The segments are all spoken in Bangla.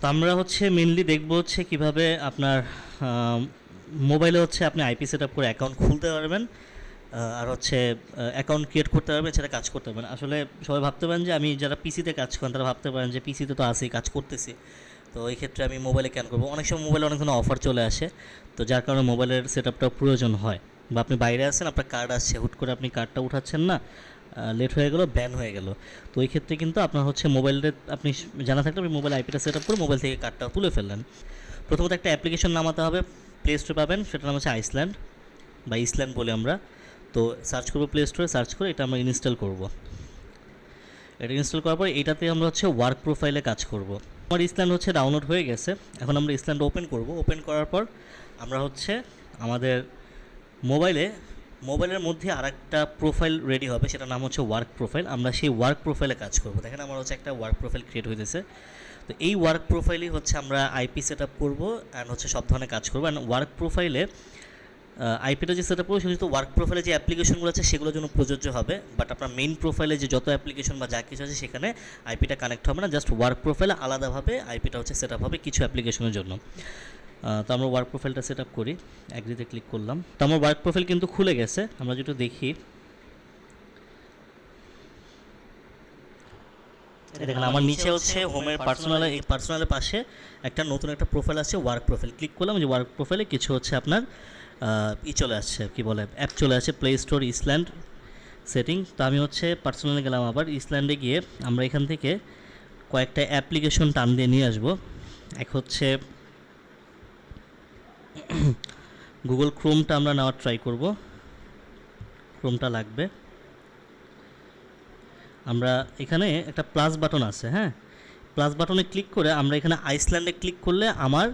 তো আমরা হচ্ছে মেনলি দেখব হচ্ছে কীভাবে আপনার মোবাইলে হচ্ছে আপনি আইপি সেট আপ করে অ্যাকাউন্ট খুলতে পারবেন আর হচ্ছে অ্যাকাউন্ট ক্রিয়েট করতে পারবেন, সেটা কাজ করতে পারবেন। আসলে সবাই ভাবতে পারেন যে আমি যারা পিসিতে কাজ করেন, তারা ভাবতে পারেন যে পিসিতে তো আসেই কাজ করতেছি। তো এই ক্ষেত্রে আমি মোবাইলে কেন করব? অনেক সময় মোবাইলে অনেক ধরনের অফার চলে আসে, তো যার কারণে মোবাইলের সেট আপটাও প্রয়োজন হয়। বা আপনি বাইরে আছেন, আপনার কার্ড আসছে, হুট করে আপনি কার্ডটা উঠাচ্ছেন না লেট হয়ে গেলো ব্যান হয়ে গেল। তো ওই ক্ষেত্রে কিন্তু আপনার হচ্ছে মোবাইলটা আপনি জানা থাকলে আপনি মোবাইল আইপিটা সেট আপ করে মোবাইল থেকে কার্ডটা তুলে ফেললেন। প্রথমত একটা অ্যাপ্লিকেশন নামাতে হবে প্লে স্টোরে পাবেন, সেটার নাম হচ্ছে আইসল্যান্ড বা ইসল্যান্ড বলি আমরা। তো সার্চ করব প্লে স্টোরে সার্চ করে এটা আমরা ইনস্টল করব। এটা ইনস্টল করার পর এটাতে আমরা হচ্ছে ওয়ার্ক প্রোফাইলে কাজ করব। আমার ইসল্যান্ড হচ্ছে ডাউনলোড হয়ে গেছে, এখন আমরা ইসল্যান্ড ওপেন করব। ওপেন করার পর আমরা হচ্ছে আমাদের মোবাইলে মোবাইলের মধ্যে আরেকটা প্রোফাইল রেডি হবে, সেটার নাম হচ্ছে ওয়ার্ক প্রোফাইল আমরা সেই ওয়ার্ক প্রোফাইলে কাজ করব। দেখেন আমার হচ্ছে একটা ওয়ার্ক প্রোফাইল ক্রিয়েট হয়েছে তো এই ওয়ার্ক প্রোফাইলই হচ্ছে আমরা আইপি সেট আপ করব অ্যান্ড হচ্ছে সব ধরনের কাজ করব। অ্যান্ড ওয়ার্ক প্রোফাইলে আইপিটা যে সেট আপ করব, সেটা ওয়ার্ক প্রোফাইলে যে অ্যাপ্লিকেশনগুলো আছে, সেগুলোর জন্য প্রযোজ্য হবে। বাট আপনার মেইন প্রোফাইলে যে যত অ্যাপ্লিকেশন বা যা কিছু আছে, সেখানে আইপিটা কানেক্ট হবে না। জাস্ট ওয়ার্ক প্রোফাইলে আলাদাভাবে আইপিটা হচ্ছে সেট আপ হবে কিছু অ্যাপ্লিকেশনের জন্য। তো আমরা ওয়ার্ক প্রোফাইলটা সেট আপ করি অ্যাগ্রিতে ক্লিক করলাম। তো আমার ওয়ার্ক প্রোফাইল কিন্তু খুলে গেছে আমরা যেটা দেখি। দেখেন আমার নিচে হচ্ছে হোমের পার্সোনাল এই পার্সোনালের পাশে একটা নতুন একটা প্রোফাইল আছে ওয়ার্ক প্রোফাইল ক্লিক করলাম যে ওয়ার্ক প্রোফাইলে কিছু হচ্ছে আপনার ই চলে আসছে কি বলে অ্যাপ চলে আসছে প্লে স্টোর ইসল্যান্ড সেটিং তো আমি হচ্ছে পার্সোনালি গেলাম আবার ইসল্যান্ডে গিয়ে আমরা এখান থেকে কয়েকটা অ্যাপ্লিকেশন টান দিয়ে নিয়ে আসব। এক হচ্ছে গুগল ক্রোমটা আমরা নেওয়ার ট্রাই করব। ক্রোমটা লাগবে। আমরা এখানে একটা প্লাস বাটন আছে হ্যাঁ? প্লাস বাটনে ক্লিক করে আমরা এখানে আইসল্যান্ডে ক্লিক করলে আমার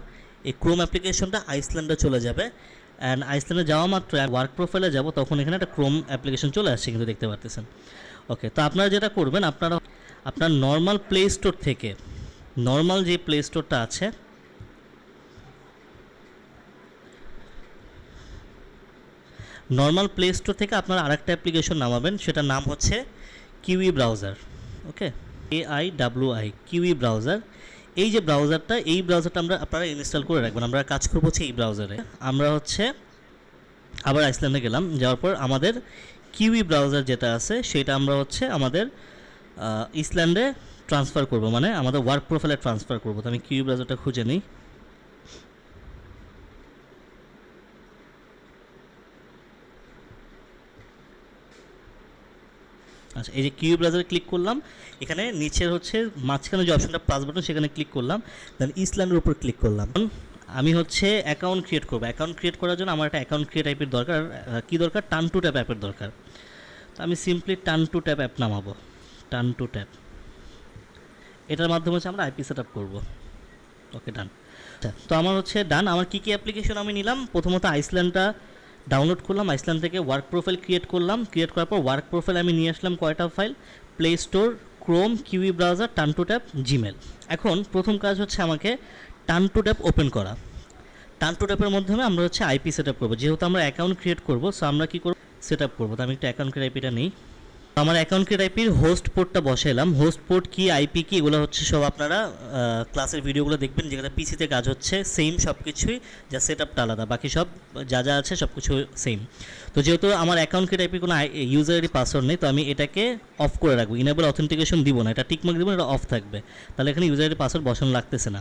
এই ক্রোম অ্যাপ্লিকেশনটা আইসল্যান্ডে চলে যাবে। অ্যান্ড আইসল্যান্ডে যাওয়া মাত্র ওয়ার্ক প্রোফাইলে যাব, তখন এখানে একটা ক্রোম অ্যাপ্লিকেশন চলে আসছে কিন্তু দেখতে পারতেছেন। ওকে তো আপনারা যেটা করবেন, আপনারা, আপনার নর্মাল প্লে স্টোর থেকে নর্মাল যে প্লে স্টোরটা আছে নর্মাল প্লে স্টোর থেকে আপনারা আরেকটা অ্যাপ্লিকেশন নামাবেন, সেটার নাম হচ্ছে Kiwi browser okay A I W I Kiwi browser এই যে ব্রাউজারটা এই ব্রাউজারটা আমরা আপনারা ইনস্টল করে রাখবেন। আমরা কাজ করব হচ্ছে এই ব্রাউজারে আমরা হচ্ছে আবার আইসল্যান্ডে গেলাম, যাওয়ার পর আমাদের কিউই ব্রাউজার যেটা আছে, সেটা আমরা হচ্ছে আমাদের ইসল্যান্ডে ট্রান্সফার করব। মানে আমাদের ওয়ার্ক প্রোফাইলে ট্রান্সফার করব। তো আমি কিউই ব্রাউজারটা খুঁজে নিই। আচ্ছা এই যে কিউ ব্রাউজারে ক্লিক করলাম, এখানে নিচের হচ্ছে মাঝখানে যে অপশনটা প্লাস বাটন সেখানে ক্লিক করলাম দেন ইসল্যান্ডের উপর ক্লিক করলাম। আমি হচ্ছে অ্যাকাউন্ট ক্রিয়েট করব। অ্যাকাউন্ট ক্রিয়েট করার জন্য আমার একটা অ্যাকাউন্ট ক্রিয়েট অ্যাপের দরকার। কী দরকার? টান টু ট্যাপ অ্যাপের দরকার। তো আমি সিম্পলি টান টু ট্যাপ অ্যাপ নামাবো। টান টু ট্যাপ এটার মাধ্যমে হচ্ছে আমরা আইপি সেট আপ করব। ওকে ডান তো আমার হচ্ছে ডান আমার কী কী অ্যাপ্লিকেশন আমি নিলাম? প্রথমত আইসল্যান্ডটা ডাউনলোড করলাম আইসল্যান্ড থেকে ওয়ার্ক প্রোফাইল ক্রিয়েট করলাম। ক্রিয়েট করার পর ওয়ার্ক প্রোফাইল আমি নিয়ে আসলাম কয়টা file play store Chrome Kiwi browser টান টু ট্যাপ জিমেল এখন প্রথম কাজ হচ্ছে আমাকে টান টু ট্যাপ ওপেন করা। টান টু ট্যাপের মাধ্যমে আমরা হচ্ছে আইপি সেট আপ করব। যেহেতু আমরা অ্যাকাউন্ট ক্রিয়েট করব সো আমরা কী করব? সেট আপ করব। তো আমি একটা অ্যাকাউন্ট ক্রিয়েট আইপিটা নিই। আমার অ্যাকাউন্ট ক্রিয়েট আইপির হোস্ট পোর্টটা বসাইলাম। হোস্ট পোর্ট কি আইপি কি, এগুলো হচ্ছে সব আপনারা ক্লাসের ভিডিওগুলো দেখবেন যেখানে পিসিতে কাজ হচ্ছে সেম সব কিছুই যা সেট আপটা আলাদা। বাকি সব যা যা আছে সব কিছু সেম তো যেহেতু আমার অ্যাকাউন্ট ক্রিয়েট আইপি কোনো ইউজার আইডি পাসওয়ার্ড নেই, তো আমি এটাকে অফ করে রাখব। ইনেবল অথেন্টিকেশন দিব না, এটা টিকমার্ক দিব না, এটা অফ থাকবে। তাহলে এখানে ইউজার আইডি পাসওয়ার্ড বসানো লাগতেছে না।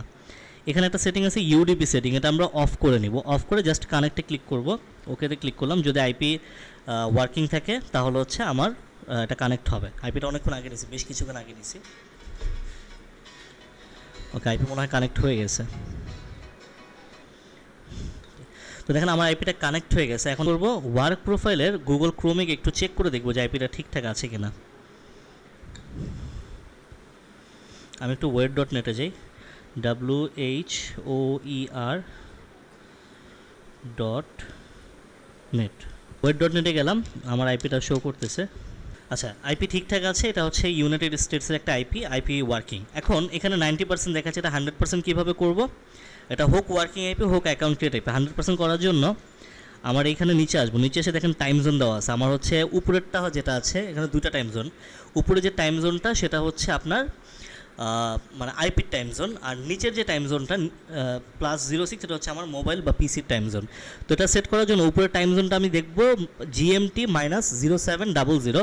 এখানে একটা সেটিং আছে ইউডিপি সেটিং এটা আমরা অফ করে নিব। অফ করে জাস্ট কানেক্টে ক্লিক করব। ওকেতে ক্লিক করলাম। যদি আইপি ওয়ার্কিং থাকে, তাহলে হচ্ছে আমার এটা কানেক্ট হবে। আইপিটা অনেকক্ষণ আগে নিয়েছি, বেশ কিছুক্ষণ আগে নিয়েছি। ওকে আইপি মনে হয় কানেক্ট হয়ে গেছে। তো দেখেন, আমার আইপিটা কানেক্ট হয়ে গেছে। এখন করব ওয়ার্ক প্রোফাইলের গুগল ক্রোমে একটু চেক করে দেখব যে আইপিটা ঠিকঠাক আছে কিনা। আমি একটু ওয়েট ডট নেটে যাই। W H O E R dot net whoer dot নেটে গেলাম, আমার আইপিটা শো করতেছে। আচ্ছা আইপি ঠিকঠাক আছে, এটা হচ্ছে ইউনাইটেড স্টেটসের একটা আইপি আইপি ওয়ার্কিং এখন এখানে নাইনটি পার্সেন্ট দেখাচ্ছে এটা হান্ড্রেড পার্সেন্ট কীভাবে করব? এটা হোক ওয়ার্কিং আইপি হোক account create IP hundred percent করার জন্য আমার এখানে নিচে আসব। নিচে এসে দেখেন টাইম জোন দেওয়া আছে। আমার হচ্ছে উপরেরটা যেটা আছে, এখানে দুটা টাইম জোন উপরে যে টাইম জোনটা সেটা হচ্ছে আপনার মানে আইপির টাইম জোন আর নিচের যে টাইম জোনটা প্লাস জিরো সিক্স এটা হচ্ছে আমার মোবাইল বা পিসির টাইম জোন তো এটা সেট করার জন্য উপরের টাইম জোনটা আমি দেখব GMT minus zero seven double zero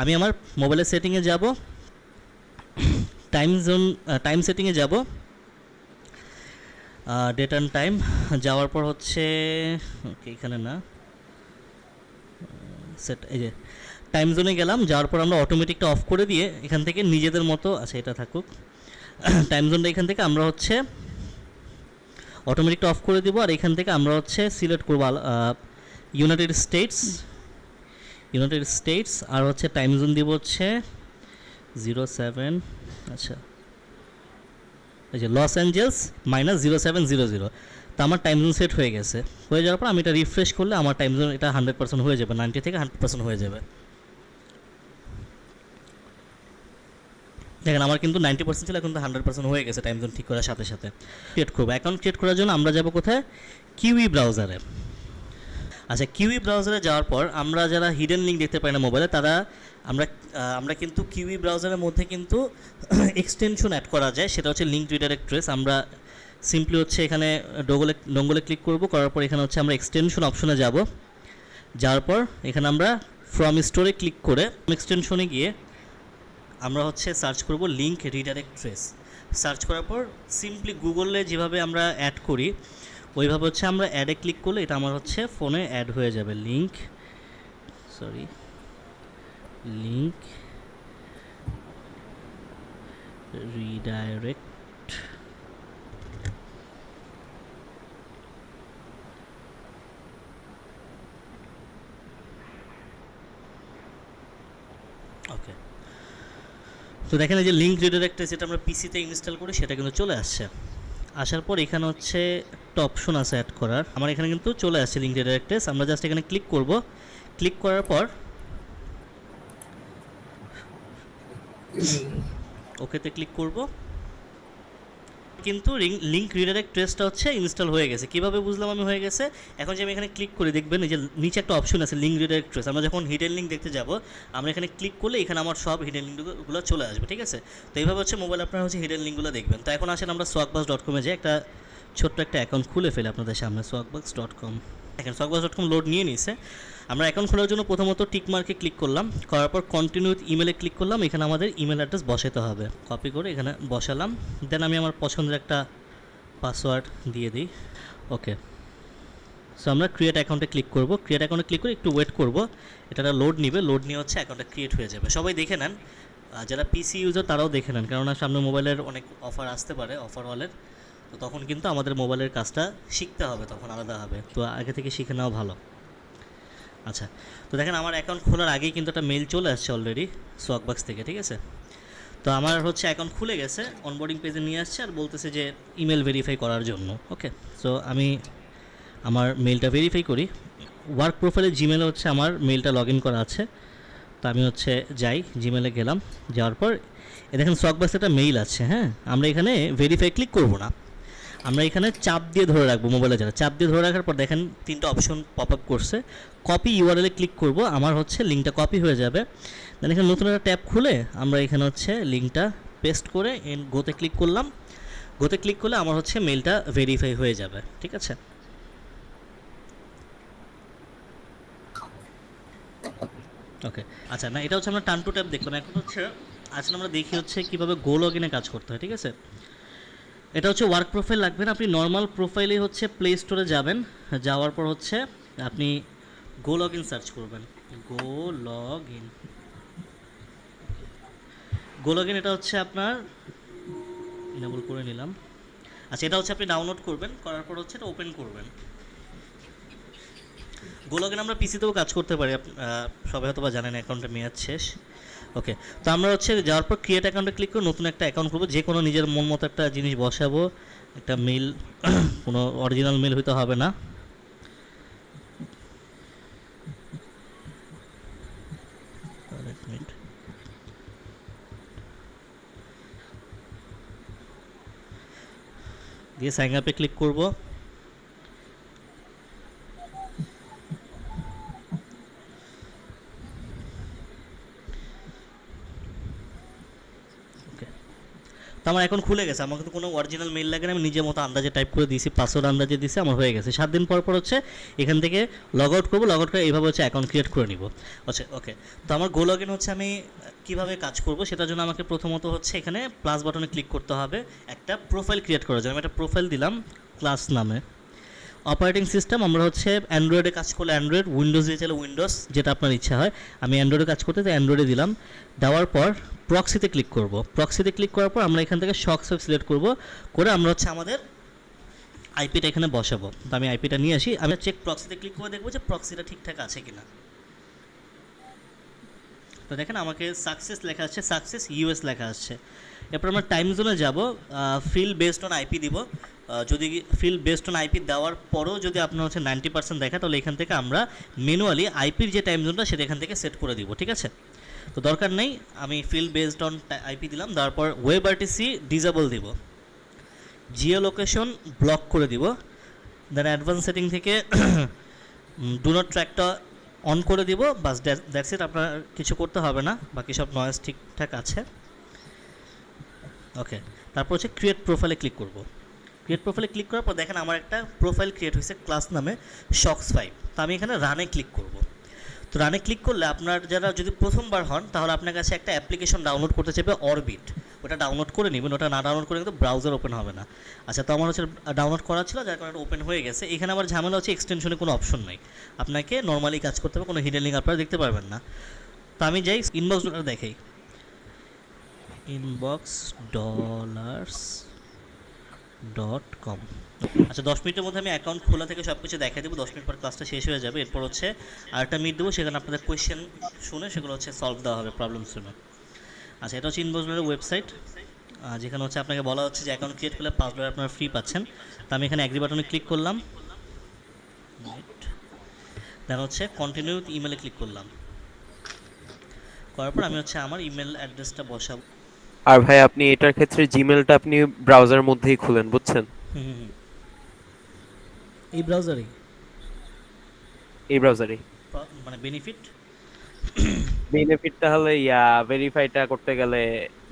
আমি আমার মোবাইলের সেটিংয়ে যাব। টাইম জোন টাইম সেটিংয়ে যাব। ডেট অ্যান্ড টাইম যাওয়ার পর হচ্ছে, ওকে, এখানে না। সেট এই যে টাইম জোনে গেলাম। যাওয়ার পর আমরা অটোমেটিকটা অফ করে দিয়ে এখান থেকে নিজেদের মতো আচ্ছা এটা থাকুক। টাইম জোনটা এখান থেকে আমরা হচ্ছে অটোমেটিকটা অফ করে দিব। আর এখান থেকে আমরা হচ্ছে সিলেক্ট করব ইউনাইটেড স্টেটস ইউনাইটেড স্টেটস আর হচ্ছে টাইম জোন দিব হচ্ছে জিরো সেভেন আচ্ছা। যে Los Angeles minus zero seven zero zero তো আমার টাইম জোন সেট হয়ে গেছে। হয়ে যাওয়ার পর আমি এটা রিফ্রেশ করলে আমার টাইম জোন এটা হান্ড্রেড পার্সেন্ট হয়ে যাবে নাইনটি থেকে হান্ড্রেড পার্সেন্ট হয়ে যাবে। দেখেন, আমার কিন্তু নাইনটি পার্সেন্ট ছিল কিন্তু হান্ড্রেড পার্সেন্ট হয়ে গেছে টাইম জোন ঠিক করার সাথে সাথে। ক্রিয়েট করব। অ্যাকাউন্ট ক্রিয়েট করার জন্য আমরা যাব কোথায়? কিউই ব্রাউজারে আচ্ছা কিউই ব্রাউজারে যাওয়ার পর আমরা যারা হিডেন লিঙ্ক দেখতে পাই না মোবাইলে তারা আমরা আমরা কিন্তু কিউই ব্রাউজারের মধ্যে কিন্তু এক্সটেনশন অ্যাড করা যায়। সেটা হচ্ছে লিঙ্ক রিডাইরেক্ট ট্রেস আমরা সিম্পলি হচ্ছে এখানে ডোগলে ডোঙ্গলে ক্লিক করব। করার পর এখানে হচ্ছে আমরা এক্সটেনশন অপশনে যাব। যাওয়ার পর এখানে আমরা ফ্রম স্টোরে ক্লিক করে এক্সটেনশনে গিয়ে আমরা হচ্ছে সার্চ করব লিঙ্ক রিডাইরেক্ট ট্রেস সার্চ করার পর সিম্পলি গুগলে যেভাবে আমরা অ্যাড করি ওইভাবে হচ্ছে আমরা অ্যাডে ক্লিক করলে এটা আমার হচ্ছে ফোনে অ্যাড হয়ে যাবে। Link sorry link redirect okay তো দেখেন যে লিঙ্ক রিডাইরেক্ট যেটা আমরা পিসিতে ইনস্টল করি, সেটা কিন্তু চলে আসছে। আসার পর এখানে হচ্ছে একটা অপশন আছে অ্যাড করার। আমার এখানে কিন্তু চলে আসছে লিঙ্ক রিডাইরেক্টেস আমরা জাস্ট এখানে ক্লিক করব। ক্লিক করার পর ওকেতে ক্লিক করব। কিন্তু লিঙ্ক রিডাইরেক্ট ট্রেসটা হচ্ছে ইনস্টল হয়ে গেছে। কীভাবে বুঝলাম আমি হয়ে গেছে? এখন যে আমি এখানে ক্লিক করে, দেখবেন যে নিচে একটা অপশন আছে লিঙ্ক রিডাইরেক্ট ট্রেস আমরা যখন হিডেন লিঙ্ক দেখতে যাব, আমরা এখানে ক্লিক করলে এখানে আমার সব হিডেন লিঙ্কগুলো চলে আসবে, ঠিক আছে? তো এইভাবে হচ্ছে মোবাইল আপনারা হচ্ছে হিডেন লিঙ্কগুলো দেখবেন। তো এখন আসেন আমরা সোয়াকবাস ডট কমে যে একটা ছোট্ট একটা অ্যাকাউন্ট খুলে ফেলে আপনাদের সামনে সোয়াকবাক্স ডট কম দেখেন সোয়াকবাস ডট কম লোড নিয়ে নিয়েছে। আমরা অ্যাকাউন্ট খোলার জন্য প্রথমত টিক মার্কে ক্লিক করলাম। করার পর কন্টিনিউ ইমেলে ক্লিক করলাম। এখানে আমাদের ইমেল অ্যাড্রেস বসাতে হবে। কপি করে এখানে বসালাম। দেন আমি আমার পছন্দের একটা পাসওয়ার্ড দিয়ে দিই। ওকে সো আমরা ক্রিয়েট অ্যাকাউন্টে ক্লিক করব। ক্রিয়েট অ্যাকাউন্টে ক্লিক করে একটু ওয়েট করব। এটা লোড নিবে। লোড নিয়ে হচ্ছে অ্যাকাউন্টটা ক্রিয়েট হয়ে যাবে। সবাই দেখে নেন। যারা পিসি ইউজার তারাও দেখে নেন। কেননা সামনে মোবাইলের অনেক অফার আসতে পারে অফার ওয়ালের তো তখন কিন্তু আমাদের মোবাইলের কাজটা শিখতে হবে, তখন আলাদা হবে। তো আগে থেকে শিখে নেওয়া ভালো। আচ্ছা তো দেখেন আমার অ্যাকাউন্ট খোলার আগেই কিন্তু একটা মেল চলে আসছে অলরেডি সোয়াকবাক্স থেকে, ঠিক আছে? তো আমার হচ্ছে অ্যাকাউন্ট খুলে গেছে অনবোর্ডিং পেজে নিয়ে আসছে আর বলতেছে যে ইমেল ভেরিফাই করার জন্য ওকে সো আমি আমার মেলটা ভেরিফাই করি। ওয়ার্ক প্রোফাইলে জিমেলে হচ্ছে আমার মেলটা লগ ইন করা আছে। তো আমি হচ্ছে যাই জিমেলে গেলাম, যাওয়ার পর, এ দেখেন সোয়াকবাক্সে একটা মেইল আছে হ্যাঁ? আমরা এখানে ভেরিফাই ক্লিক করব না। আমরা এখানে চাপ দিয়ে ধরে রাখব মোবাইলে যারা চাপ দিয়ে ধরে রাখার পর দেখেন তিনটা অপশন পপ আপ করছে কপি ইউআরএলে ক্লিক করব, আমার হচ্ছে লিঙ্কটা কপি হয়ে যাবে। দেন এখানে নতুন একটা ট্যাব খুলে আমরা এখানে হচ্ছে লিঙ্কটা পেস্ট করে এন গোতে ক্লিক করলাম। গোতে ক্লিক করলে আমার হচ্ছে মেলটা ভেরিফাই হয়ে যাবে, ঠিক আছে? ওকে আচ্ছা না, এটা হচ্ছে আমরা টান টু ট্যাব দেখলাম। এখন হচ্ছে আসলে আমরা দেখি হচ্ছে কীভাবে গো লগ কাজ করতে হয়, ঠিক আছে? এটা হচ্ছে ওয়ার্ক প্রোফাইল লাগবে না। আপনি নর্মাল প্রোফাইলে হচ্ছে প্লে স্টোরে যাবেন। যাওয়ার পর হচ্ছে আপনি গো লগ ইন সার্চ করবেন। Go log in go log in এটা হচ্ছে আপনার ইনেবল করে নিলাম। আচ্ছা এটা হচ্ছে আপনি ডাউনলোড করবেন। করার পর হচ্ছে এটা ওপেন করবেন। গোলগেন আমরা পিসিতেও কাজ করতে পারি। সবাই হয়তো বা জানেন অ্যাকাউন্টে মেয়াদ শেষ। ওকে তো আমরা হচ্ছে যাওয়ার পর ক্রিয়েট অ্যাকাউন্টে ক্লিক করে নতুন একটা অ্যাকাউন্ট করব যে কোনো নিজের মন মতো একটা জিনিস বসাবো। একটা মেল কোনো অরিজিনাল মেল হইতে হবে না। দিয়ে সাইন আপে ক্লিক করব। আমার এখন খুলে গেছে। আমাকে তো কোনো অরিজিনাল মেল লাগে না, আমি নিজের মতো আন্দাজে টাইপ করে দিয়েছি পাসওয়ার্ড আন্দাজে দিয়েছি, আমার হয়ে গেছে। সাত দিন পর পর হচ্ছে এখান থেকে লগ আউট করব লগ আউট করে এইভাবে হচ্ছে অ্যাকাউন্ট ক্রিয়েট করে নিব। আচ্ছা ওকে তো আমার গো লগ ইন হচ্ছে আমি কীভাবে কাজ করব সেটার জন্য আমাকে প্রথমত হচ্ছে এখানে প্লাস বাটনে ক্লিক করতে হবে। একটা প্রোফাইল ক্রিয়েট করার জন্য, আমি একটা প্রোফাইল দিলাম ক্লাস নামে। অপারেটিং সিস্টেম আমরা হচ্ছে অ্যান্ড্রয়েডে কাজ করলে অ্যান্ড্রয়েড উইন্ডোজ দিয়ে চাইলে উইন্ডোজ যেটা আপনার ইচ্ছা হয়। আমি অ্যান্ড্রয়েডে কাজ করতে তাই অ্যান্ড্রয়েডে দিলাম। দেওয়ার পর প্রক্সিতে ক্লিক করব। প্রক্সিতে ক্লিক করার পর আমরা এখান থেকে শক্স সিলেক্ট করব। করে আমরা হচ্ছে আমাদের আইপিটা এখানে বসাবো। তো আমি আইপিটা নিয়ে আসি। আমি চেক প্রক্সিতে ক্লিক করে দেখব যে প্রক্সিটা ঠিকঠাক আছে কিনা। তো দেখেন আমাকে সাকসেস লেখা আছে সাকসেস ইউএস লেখা আসছে এরপর আমরা টাইম জোনে যাব। ফিল বেসড অন আইপি দিব। যদি ফিল বেসড অন আইপি দেওয়ার পরেও যদি আপনার হচ্ছে নাইনটি পার্সেন্ট দেখা, তাহলে এখান থেকে আমরা ম্যানুয়ালি আইপির যে টাইম জোনটা সেটা এখান থেকে সেট করে দিব, ঠিক আছে? তো দরকার নেই, আমি ফিল বেসড অন আইপি দিলাম, তারপর ওয়েব আরটিসি ডিজেবল দিব জিও লোকেশন ব্লক করে দিব দেন অ্যাডভান্স সেটিং থেকে ডু নট ট্র্যাকটা অন করে দিব, বাস দ্যাটস ইট আপনার কিছু করতে হবে না, বাকি সব নয়েজ ঠিকঠাক আছে। ওকে তারপর হচ্ছে ক্রিয়েট প্রোফাইলে ক্লিক করব। ক্রিয়েট প্রোফাইলে ক্লিক করার পর দেখেন আমার একটা প্রোফাইল ক্রিয়েট হয়েছে ক্লাস নামে শক্স ফাইভ তো আমি এখানে রানে ক্লিক করব। তো রানে ক্লিক করলে আপনার যারা যদি প্রথমবার হন, তাহলে আপনার কাছে একটা অ্যাপ্লিকেশন ডাউনলোড করতে চাইবে অরবিট ওটা ডাউনলোড করে নেবেন, ওটা না ডাউনলোড করে কিন্তু ব্রাউজার ওপেন হবে না। আচ্ছা তো আমার হচ্ছে ডাউনলোড করা ছিল, যার কারণে ওপেন হয়ে গেছে। এখানে আমার ঝামেলা হচ্ছে এক্সটেনশনে কোনো অপশন নেই। আপনাকে নর্মালি কাজ করতে হবে, কোনো হিডেন লিঙ্ক আপনারা দেখতে পারবেন না। তো আমি যাই ইনবক্স ডলার দেখাই। ইনবক্স ডলার্স ডট কম আচ্ছা দশ মিনিটের মধ্যে আমি অ্যাকাউন্ট খোলা থেকে সব কিছু দেখাই দেবো। দশ মিনিট পর ক্লাসটা শেষ হয়ে যাবে। এরপর হচ্ছে আরেকটা মিট দেবো, সেখানে আপনাদের কোয়েশ্চেন শুনে সেগুলো হচ্ছে সলভ দেওয়া হবে প্রবলেম শুনে। আচ্ছা এটা হচ্ছে ডলারের ওয়েবসাইট যেখানে হচ্ছে আপনাকে বলা হচ্ছে যে অ্যাকাউন্ট ক্রিয়েট করলে পাঁচ ডলার আপনারা ফ্রি পাচ্ছেন। তো আমি এখানে অ্যাগ্রি বাটনে ক্লিক করলাম। দেন হচ্ছে কন্টিনিউ ইমেলে ক্লিক করলাম। করার পর আমি হচ্ছে আমার ইমেল অ্যাড্রেসটা বসাবো। আর ভাই আপনি এটার ক্ষেত্রে জিমেলটা আপনি ব্রাউজার মধ্যেই খুলেন বুঝছেন। এই ব্রাউজারেই এই ব্রাউজারে মানে বেনিফিট বেনিফিট তাহলে ইয়া ভেরিফাইটা করতে গেলে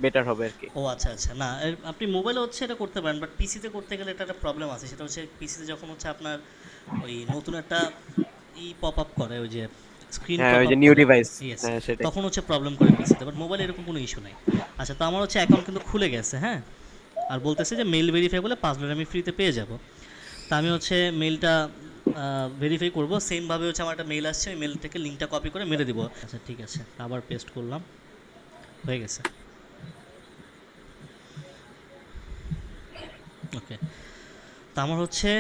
বেটার হবে আর কি। ও আচ্ছা আচ্ছা। না আপনি মোবাইলে হচ্ছে এটা করতে পারেন বাট পিসিতে করতে গেলে এটা একটা প্রবলেম আছে। সেটা হচ্ছে পিসিতে যখন হচ্ছে আপনার ওই নতুন একটা ই পপ আপ করে ওই যে স্ক্রিন হ্যাঁ ওই যে নিউ ডিভাইস হ্যাঁ তখন হচ্ছে প্রবলেম করে পিসিতে বাট মোবাইলে এরকম কোনো ইস্যু নাই। আচ্ছা তো আমার হচ্ছে অ্যাকাউন্ট কিন্তু খুলে গেছে হ্যাঁ? আর বলতেছে যে মেল ভেরিফাই করলে পাঁচ ডলার আমি ফ্রিতে পেয়ে যাব। তা আমি হচ্ছে মেলটা ভেরিফাই করব। সেমভাবে হচ্ছে আমার একটা মেল আসছে ওই মেল থেকে লিঙ্কটা কপি করে মেরে দিব। আচ্ছা ঠিক আছে আবার পেস্ট করলাম। হয়ে গেছে। ওকে তা আমার হচ্ছে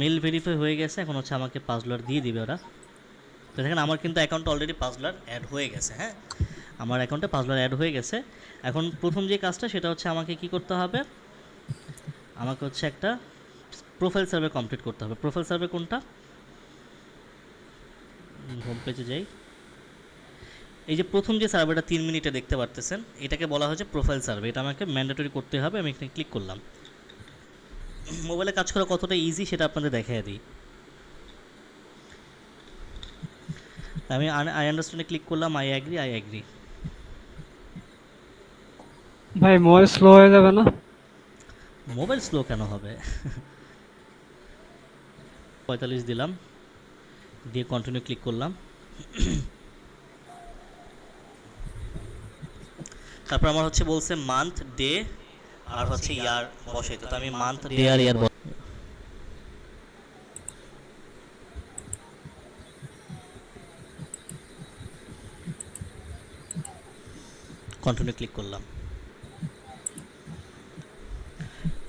মেল ভেরিফাই হয়ে গেছে এখন হচ্ছে আমাকে পাঁচ ডলার দিয়ে দিবে ওরা। তো দেখেন, আমার কিন্তু অ্যাকাউন্টে অলরেডি পাঁচ ডলার অ্যাড হয়ে গেছে হ্যাঁ? আমার অ্যাকাউন্টে পাঁচ ডলার অ্যাড হয়ে গেছে। এখন প্রথম যে কাজটা, সেটা হচ্ছে আমাকে কি করতে হবে? আমাকে হচ্ছে একটা প্রোফাইল সার্ভে কমপ্লিট করতে হবে। প্রোফাইল সার্ভে কোনটা? হোম পেজে যাই। এই যে প্রথম যে সার্ভেটা তিন মিনিটে দেখতে পারতেছেন, এটাকে বলা হচ্ছে প্রোফাইল সার্ভে এটা আমাকে ম্যান্ডেটরি করতে হবে, আমি এখানে ক্লিক করলাম। মোবাইলে কাজ করা কতটা ইজি সেটা আপনাদের দেখাই দিই। আমি আই আন্ডারস্ট্যান্ডে ক্লিক করলাম আই অ্যাগ্রি আই অ্যাগ্রি ভাই মোবাইল স্লো হয়ে যাবে না? মোবাইল স্লো কেন হবে? পঁয়তাল্লিশ দিলাম দিয়ে কন্টিনিউ ক্লিক করলাম। তারপর আমার হচ্ছে বলছে মান্থ ডে আর হচ্ছে ইয়ার বসাইতে। তো আমি মান্থ ডে আর ইয়ার কন্টিনিউ ক্লিক করলাম।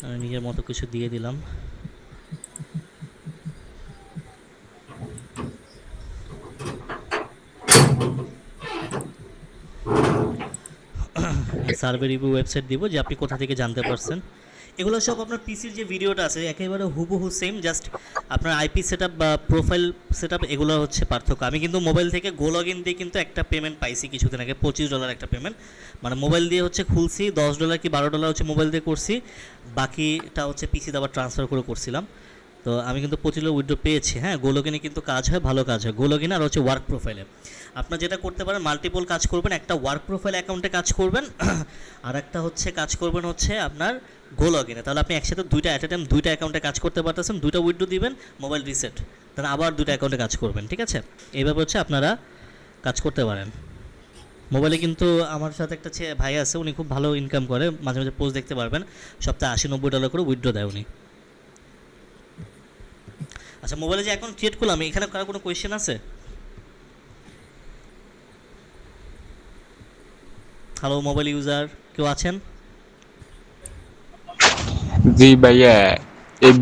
আমি নিজের মতো কিছু দিয়ে দিলাম। সার্ভে রিভিউ ওয়েবসাইট দিব যে আপনি কোথা থেকে জানতে পারছেন। এগুলো সব আপনার পিসির যে ভিডিওটা আছে, একেবারে হুবহু সেম জাস্ট আপনার আইপি সেট বা প্রোফাইল সেট এগুলো হচ্ছে পার্থক্য। আমি কিন্তু মোবাইল থেকে গো লগ ইন দিয়ে কিন্তু একটা পেমেন্ট পাইছি কিছুদিন আগে, পঁচিশ ডলার একটা পেমেন্ট মানে মোবাইল দিয়ে হচ্ছে খুলছি, দশ ডলার কি বারো ডলার হচ্ছে মোবাইল দিয়ে করছি। বাকিটা হচ্ছে পিসিতে আবার ট্রান্সফার করে করছিলাম। তো আমি কিন্তু প্রচুর উইড্রো পেয়েছি। হ্যাঁ গোলকিনে কিন্তু কাজ হয়, ভালো কাজ হয়। গোলকিন আর হচ্ছে ওয়ার্ক প্রোফাইলে আপনার যেটা করতে পারেন মাল্টিপল কাজ করবেন। একটা ওয়ার্ক প্রোফাইল অ্যাকাউন্টে কাজ করবেন। আর একটা হচ্ছে কাজ করবেন হচ্ছে আপনার গো লগিনে তাহলে আপনি একসাথে দুইটা অ্যাট এ টাইম দুইটা অ্যাকাউন্টে কাজ করতে পারতেছেন, দুইটা উইড্রো দিবেন, মোবাইল রিসেট। তাহলে আবার দুইটা অ্যাকাউন্টে কাজ করবেন, ঠিক আছে? এইভাবে হচ্ছে আপনারা কাজ করতে পারেন। মোবাইলে কিন্তু আমার সাথে একটা ভাই আছে, উনি খুব ভালো ইনকাম করে, মাঝে মাঝে পোস্ট দেখতে পারবেন। সপ্তাহে আশি নব্বই ডলার করে উইথড্র দেয় উনি। আচ্ছা মোবাইলে যে অ্যাকাউন্ট ক্রিয়েট করলাম, এখানে কারও কোনো কোয়েশ্চেন আছে? হ্যালো মোবাইল ইউজার কেউ আছেন? জি ভাইয়া এই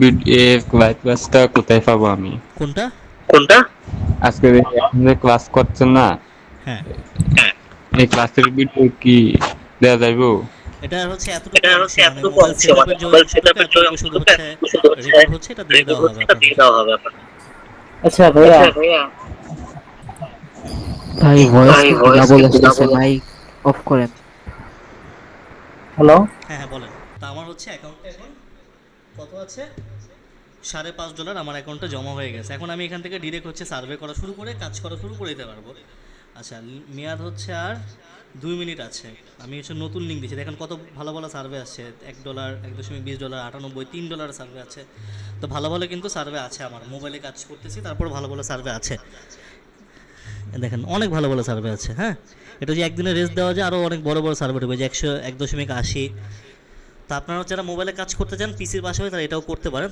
লাইভ ক্লাসটা কোথায় পাবো আমি? কোনটা? কোনটা? আজকে যে ক্লাস করছেন না হ্যাঁ। এই ক্লাসের ভিডিও কি দেওয়া যাইবো? এটা হচ্ছে এতটুকু এটা হচ্ছে এতটুকু অংশ মানে হচ্ছে দিয়ে দেওয়া হবে আপনাকে। আচ্ছা ভাইয়া ভাই ভয়েস ডাবল আসতেছে মাইক অফ করেন। হ্যালো হ্যাঁ হ্যাঁ বলেন। তা আমার হচ্ছে অ্যাকাউন্টে এখন আছে? সাড়ে পাঁচ ডলার আমার অ্যাকাউন্টে জমা হয়ে গেছে। এখন আমি এখান থেকে ডিরেক্ট হচ্ছে সার্ভে করা শুরু করে, কাজ করা শুরু করে দিতে পারব। আচ্ছা মেয়াদ হচ্ছে আর দুই মিনিট আছে। আমি হচ্ছে নতুন লিঙ্ক দিচ্ছি দেখেন কত ভালো ভালো সার্ভে আছে এক ডলার, এক দশমিক বিশ ডলার, আটানব্বই, তিন ডলার সার্ভে আছে। তো ভালো ভালো কিন্তু সার্ভে আছে আমার। মোবাইলে কাজ করতেছি, তারপর ভালো ভালো সার্ভে আছে। দেখেন অনেক ভালো ভালো সার্ভে আছে হ্যাঁ? এটা যে একদিনে রেস্ট দেওয়া যায় আরও অনেক বড় বড় সার্ভে ঢুকবে যে একশো, এক দশমিক আশি তা আপনারা যারা মোবাইলে কাজ করতে চান পিসির বাসায় তারা এটাও করতে পারেন।